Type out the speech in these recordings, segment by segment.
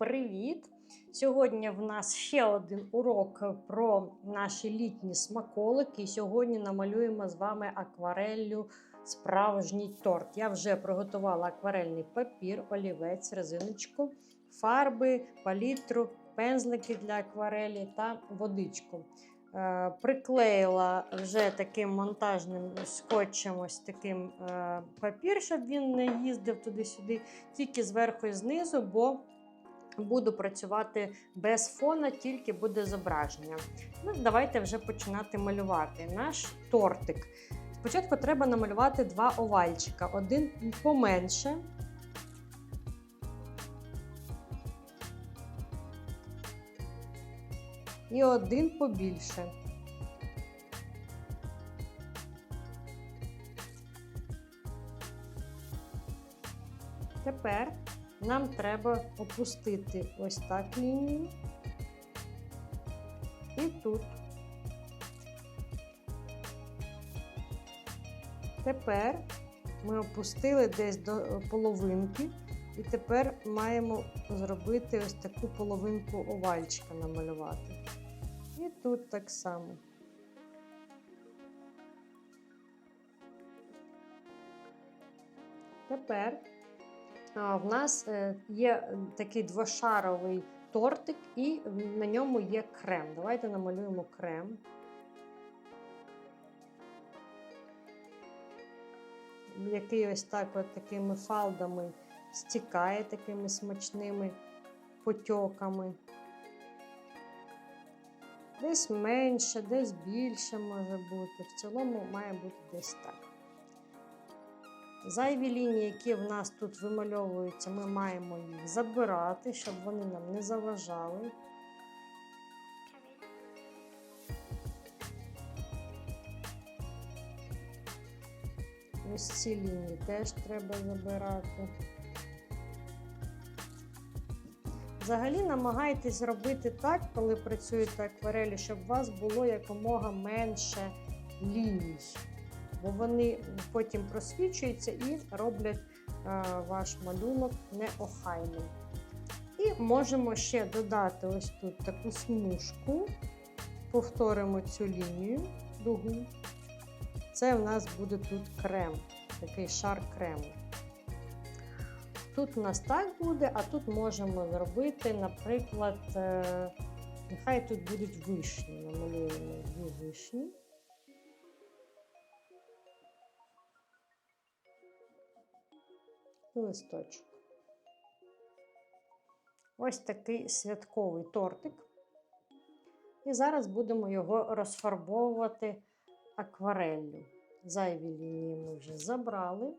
привіт! Сьогодні в нас ще один урок про наші літні смаколики. І сьогодні намалюємо з вами аквареллю справжній торт. Я вже приготувала акварельний папір, олівець, резиночку, фарби, палітру, пензлики для акварелі та водичку. Е, Приклеїла вже таким монтажним скотчем ось таким е, папір, щоб він не їздив туди-сюди, тільки зверху і знизу, бо буду працювати без фона, тільки буде зображення. Ну, давайте вже починати малювати наш тортик. Спочатку треба намалювати два овальчика. Один поменше. І один побільше. Тепер нам треба опустити ось так лінію і тут. Тепер ми опустили десь до половинки, і тепер маємо зробити ось таку половинку овальчика намалювати. І тут так само. Тепер в нас е, є такий двошаровий тортик, і на ньому є крем. Давайте намалюємо крем. Який ось так от такими фалдами стікає такими смачними потьоками. Десь менше, десь більше може бути. В цілому має бути десь так. Зайві лінії, які в нас тут вимальовуються, ми маємо їх забирати, щоб вони нам не заважали. Ось ці лінії теж треба забирати. Взагалі намагайтесь робити так, коли працюєте акварелі, щоб у вас було якомога менше ліній, бо вони потім просвічуються і роблять е, ваш малюнок неохайним. І можемо ще додати ось тут таку смужку, повторимо цю лінію дугу. Це в нас буде тут крем, такий шар крему. Тут у нас так буде, а тут можемо зробити, наприклад, е, нехай тут будуть вишні. Намалюємо дві вишні. І листочок. Ось такий святковий тортик. І зараз будемо його розфарбовувати аквареллю. Зайві лінії ми вже забрали.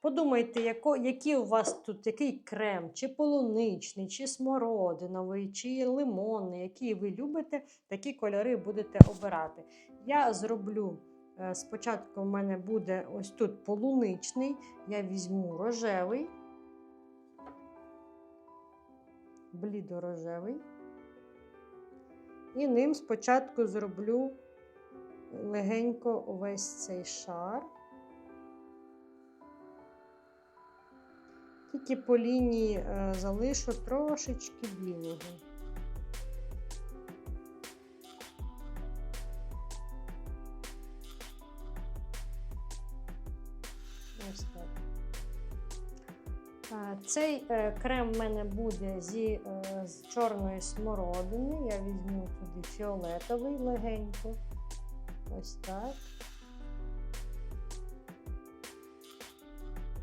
Подумайте, який у вас тут який крем, чи полуничний, чи смородиновий, чи лимонний, який ви любите, такі кольори будете обирати. Я зроблю, спочатку в мене буде ось тут полуничний, я візьму рожевий, блідорожевий. І ним спочатку зроблю легенько увесь цей шар. Тільки по лінії е, залишу трошечки білого. Цей е, крем в мене буде зі, е, з чорної смородини. Я візьму туди фіолетовий легенько. Ось так.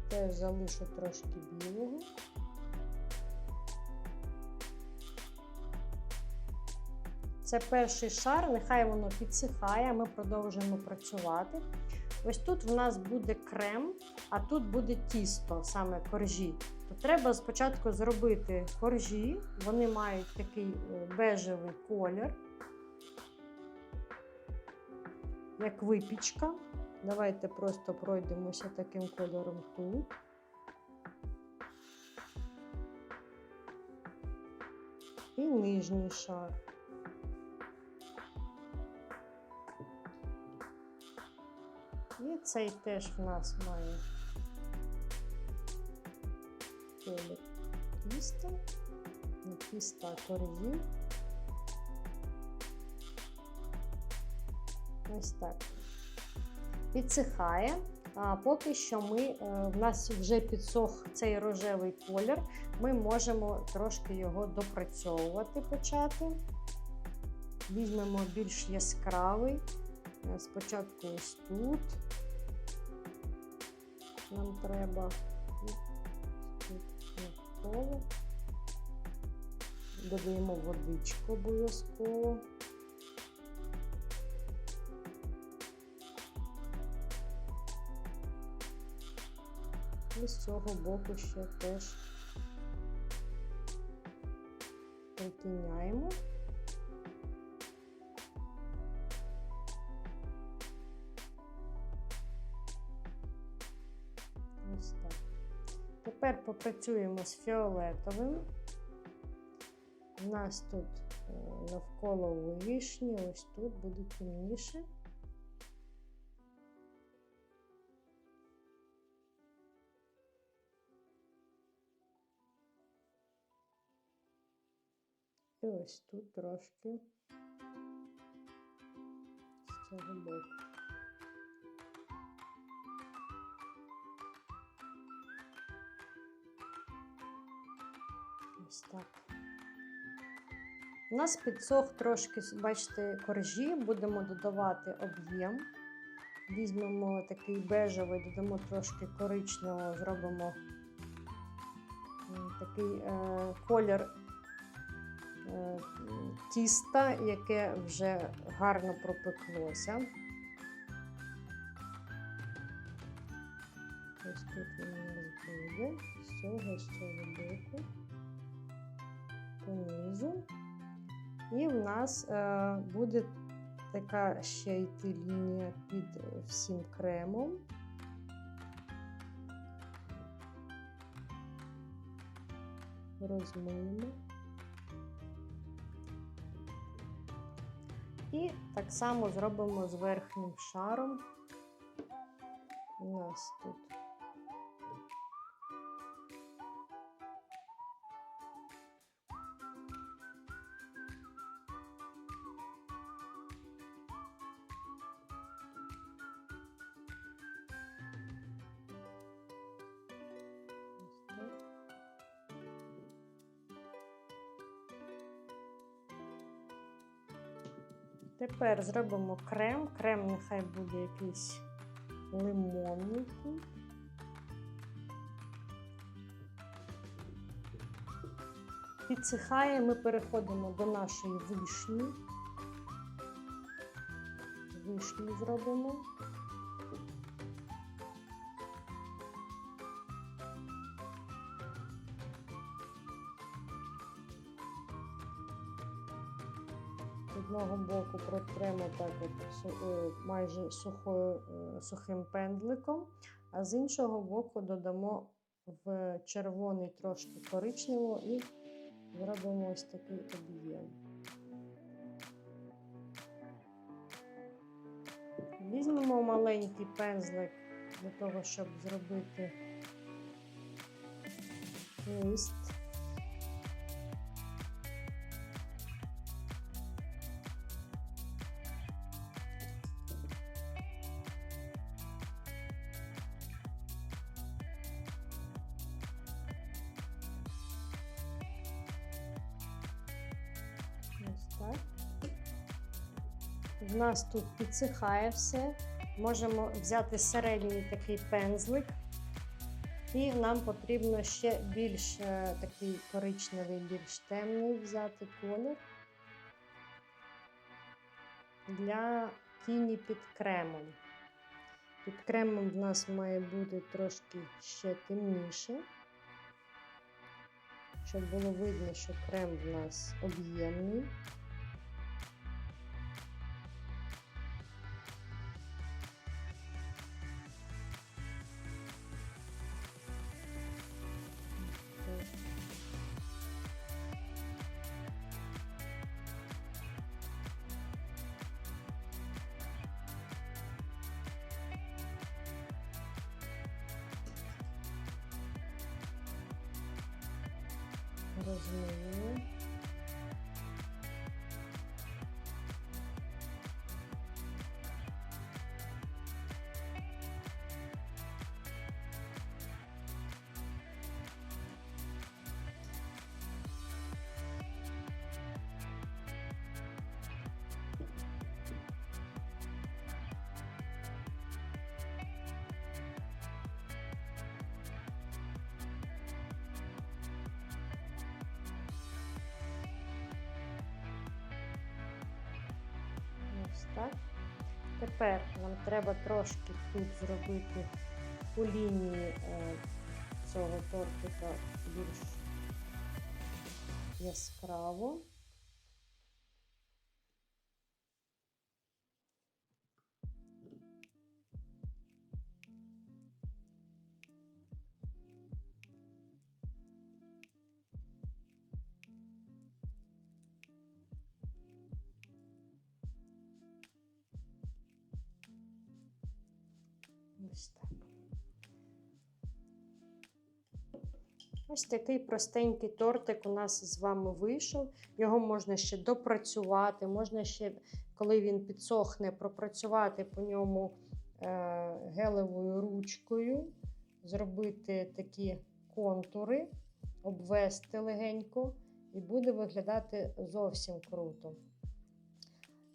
Теж залишу трошки білого. Це перший шар, нехай воно підсихає, ми продовжуємо працювати. Ось тут в нас буде крем, а тут буде тісто, саме коржі. То треба спочатку зробити коржі, вони мають такий е, бежевий колір, як випічка. Давайте просто пройдемося таким кольором тут. І нижній шар. Цей теж в нас має колір тісто, не тісто, а коржі. Ось так. Підсихає. А поки що ми, е, в нас вже підсох цей рожевий колір, ми можемо трошки його допрацьовувати почати. Візьмемо більш яскравий. Е, Спочатку ось тут. Нам треба тут. Додаємо водичку обов'язково. І з цього боку ще теж притіняємо. Тепер попрацюємо з фіолетовим. У нас тут е, навколо вишні, ось тут буде темніше. І ось тут трошки з цього боку. Так. У нас підсох трошки, бачите, коржі, будемо додавати об'єм. Візьмемо такий бежевий, додамо трошки коричневого, зробимо такий е, колір е, тіста, яке вже гарно пропеклося. Ось тут у нас буде, з цього, з цього боку, понизу. І в нас е, буде така ще йти лінія під всім кремом. Розмиємо. І так само зробимо з верхнім шаром. У нас тут Тепер зробимо крем. Крем нехай буде якийсь лимонний. Підсихає, ми переходимо до нашої вишні. Вишню зробимо. Одного боку протремо так от е, майже сухою, е, сухим пендликом, а з іншого боку додамо в червоний трошки коричневого і зробимо ось такий об'єм. Візьмемо маленький пензлик для того, щоб зробити лист. В нас тут підсихає все. Можемо взяти середній такий пензлик. І нам потрібно ще більш е, такий коричневий, більш темний взяти колір для тіні під кремом. Під кремом в нас має бути трошки ще темніше, щоб було видно, що крем в нас об'ємний. Розмию. Ось так. Тепер нам треба трошки тут зробити по лінії е, цього тортика більш яскраво. Ось. Ось такий простенький тортик у нас з вами вийшов. Його можна ще допрацювати, можна ще, коли він підсохне, пропрацювати по ньому е, гелевою ручкою, зробити такі контури, обвести легенько, і буде виглядати зовсім круто.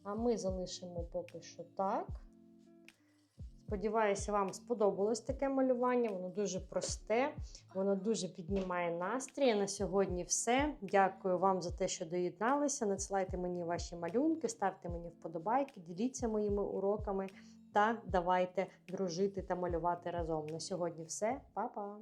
А ми залишимо поки що так. Сподіваюся, вам сподобалось таке малювання. Воно дуже просте, воно дуже піднімає настрій. На сьогодні все. Дякую вам за те, що доєдналися. Надсилайте мені ваші малюнки, ставте мені вподобайки, діліться моїми уроками та давайте дружити та малювати разом. На сьогодні все. Па-па!